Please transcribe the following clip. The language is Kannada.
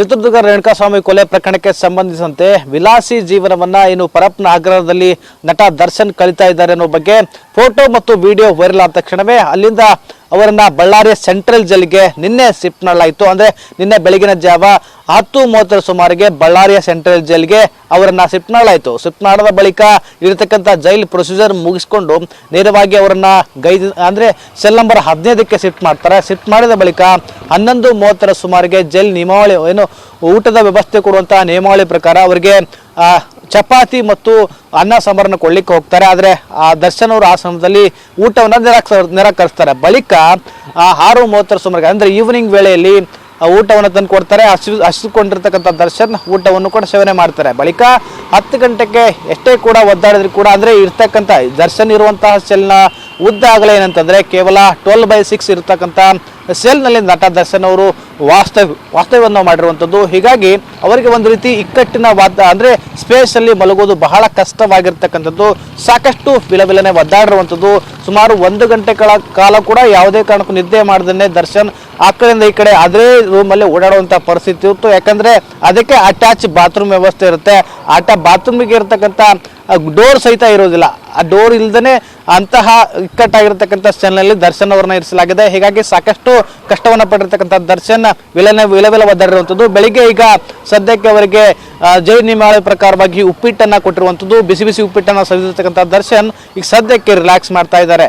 ಚಿತ್ರದುರ್ಗ ರೇಣುಕಾಸ್ವಾಮಿ ಕೊಲೆ ಪ್ರಕರಣಕ್ಕೆ ಸಂಬಂಧಿಸಿದಂತೆ ವಿಲಾಸಿ ಜೀವನವನ್ನ ಏನು ಪರಪ್ನ ಆಗ್ರಹದಲ್ಲಿ ನಟ ದರ್ಶನ್ ಕಲಿತಾ ಇದ್ದಾರೆ ಅನ್ನೋ ಬಗ್ಗೆ ಫೋಟೋ ಮತ್ತು ವಿಡಿಯೋ ವೈರಲ್ ಆದ ತಕ್ಷಣವೇ ಅಲ್ಲಿಂದ ಅವರನ್ನ ಬಳ್ಳಾರಿ ಸೆಂಟ್ರಲ್ ಜೈಲ್ಗೆ ನಿನ್ನೆ ಶಿಫ್ಟ್ ಮಾಡಲಾಯಿತು. ಅಂದ್ರೆ ನಿನ್ನೆ ಬೆಳಗಿನ ಜಾವ ಹತ್ತು ಮೂವತ್ತರ ಸುಮಾರಿಗೆ ಬಳ್ಳಾರಿಯ ಸೆಂಟ್ರಲ್ ಜೈಲ್ಗೆ ಅವರನ್ನ ಶಿಫ್ಟ್ ಮಾಡಲಾಯಿತು. ಶಿಫ್ಟ್ ಮಾಡಿದ ಬಳಿಕ ಇರತಕ್ಕಂಥ ಜೈಲ್ ಪ್ರೊಸೀಜರ್ ಮುಗಿಸ್ಕೊಂಡು ನೇರವಾಗಿ ಅವರನ್ನ ಗೈದು ಅಂದ್ರೆ ಸೆಲ್ ನಂಬರ್ ಹದಿನೈದಕ್ಕೆ ಶಿಫ್ಟ್ ಮಾಡ್ತಾರೆ. ಶಿಫ್ಟ್ ಮಾಡಿದ ಬಳಿಕ ಹನ್ನೊಂದು ಮೂವತ್ತರ ಸುಮಾರಿಗೆ ಜೈಲ್ ನಿಯಮಾವಳಿ ಏನು ಊಟದ ವ್ಯವಸ್ಥೆ ಕೊಡುವಂತಹ ನಿಯಮಾವಳಿ ಪ್ರಕಾರ ಅವರಿಗೆ ಚಪಾತಿ ಮತ್ತು ಅನ್ನ ಸಾಂಬಾರನ್ನ ಕೊಡ್ಲಿಕ್ಕೆ ಹೋಗ್ತಾರೆ. ಆದರೆ ಆ ದರ್ಶನ್ ಅವರು ಆ ಸಮಯದಲ್ಲಿ ಊಟವನ್ನು ನಿರಾಕರಿಸ ನಿರಾಕರಿಸ್ತಾರೆ. ಬಳಿಕ ಆರು ಮೂವತ್ತರ ಸುಮಾರು ಅಂದರೆ ಈವ್ನಿಂಗ್ ವೇಳೆಯಲ್ಲಿ ಊಟವನ್ನು ತಂದು ಕೊಡ್ತಾರೆ. ಹಸಿ ಹಸಿದುಕೊಂಡಿರ್ತಕ್ಕಂಥ ದರ್ಶನ್ ಊಟವನ್ನು ಕೂಡ ಸೇವನೆ ಮಾಡ್ತಾರೆ. ಬಳಿಕ ಹತ್ತು ಗಂಟೆಗೆ ಎಷ್ಟೇ ಕೂಡ ಒದ್ದಾಡಿದ್ರು ಕೂಡ, ಅಂದರೆ ಇರ್ತಕ್ಕಂಥ ದರ್ಶನ್ ಇರುವಂತಹ ಸೆಲ್ನ ಉದ್ದ ಆಗಲೇ ಏನಂತಂದರೆ ಕೇವಲ ಟ್ವೆಲ್ ಬೈ ಸಿಕ್ಸ್ ಇರ್ತಕ್ಕಂಥ ಸೆಲ್ನಲ್ಲಿ ನಟ ದರ್ಶನ್ ಅವರು ವಾಸ್ತವ್ಯ ವಾಸ್ತವ್ಯವನ್ನು ಮಾಡಿರುವಂಥದ್ದು. ಹೀಗಾಗಿ ಅವರಿಗೆ ಒಂದು ರೀತಿ ಇಕ್ಕಟ್ಟಿನ ವಾದ, ಅಂದರೆ ಸ್ಪೇಸಲ್ಲಿ ಮಲಗೋದು ಬಹಳ ಕಷ್ಟವಾಗಿರ್ತಕ್ಕಂಥದ್ದು. ಸಾಕಷ್ಟು ವಿಲವಿಲನೆ ಒದ್ದಾಡಿರುವಂಥದ್ದು. ಸುಮಾರು ಒಂದು ಗಂಟೆಗಳ ಕಾಲ ಕೂಡ ಯಾವುದೇ ಕಾರಣಕ್ಕೂ ನಿದ್ದೆ ಮಾಡದೇ ದರ್ಶನ್ ಆ ಕಡೆಯಿಂದ ಈ ಕಡೆ ಅದೇ ರೂಮಲ್ಲಿ ಓಡಾಡುವಂಥ ಪರಿಸ್ಥಿತಿ ಇತ್ತು. ಯಾಕಂದರೆ ಅದಕ್ಕೆ ಅಟ್ಯಾಚ್ ಬಾತ್ರೂಮ್ ವ್ಯವಸ್ಥೆ ಇರುತ್ತೆ. ಆಟ ಬಾತ್ರೂಮಿಗೆ ಇರತಕ್ಕಂಥ ಡೋರ್ ಸಹಿತ ಇರೋದಿಲ್ಲ. ಆ ಡೋರ್ ಇಲ್ದೇ ಅಂತಹ ಇಕ್ಕಟ್ಟಾಗಿರ್ತಕ್ಕಂಥ ಸ್ಟೈಲ್ನಲ್ಲಿ ದರ್ಶನ್ ಅವರನ್ನ ಇರಿಸಲಾಗಿದೆ. ಹೀಗಾಗಿ ಸಾಕಷ್ಟು ಕಷ್ಟವನ್ನು ಪಟ್ಟಿರ್ತಕ್ಕಂಥ ದರ್ಶನ್ ವಿಲನೆ ವಿಲವಿಲ ಒದ್ದಾಡಿರುವಂಥದ್ದು ಬೆಳಿಗ್ಗೆ ಈಗ ಸದ್ಯಕ್ಕೆ ಅವರಿಗೆ ಜೈ ನಿಯಮಾವಳಿ ಪ್ರಕಾರವಾಗಿ ಉಪ್ಪಿಟ್ಟನ್ನು ಕೊಟ್ಟಿರುವಂಥದ್ದು. ಬಿಸಿ ಬಿಸಿ ಉಪ್ಪಿಟ್ಟನ್ನು ಸವಿದಿರ್ತಕ್ಕಂಥ ದರ್ಶನ್ ಈಗ ಸದ್ಯಕ್ಕೆ ರಿಲ್ಯಾಕ್ಸ್ ಮಾಡ್ತಾ ಇದ್ದಾರೆ.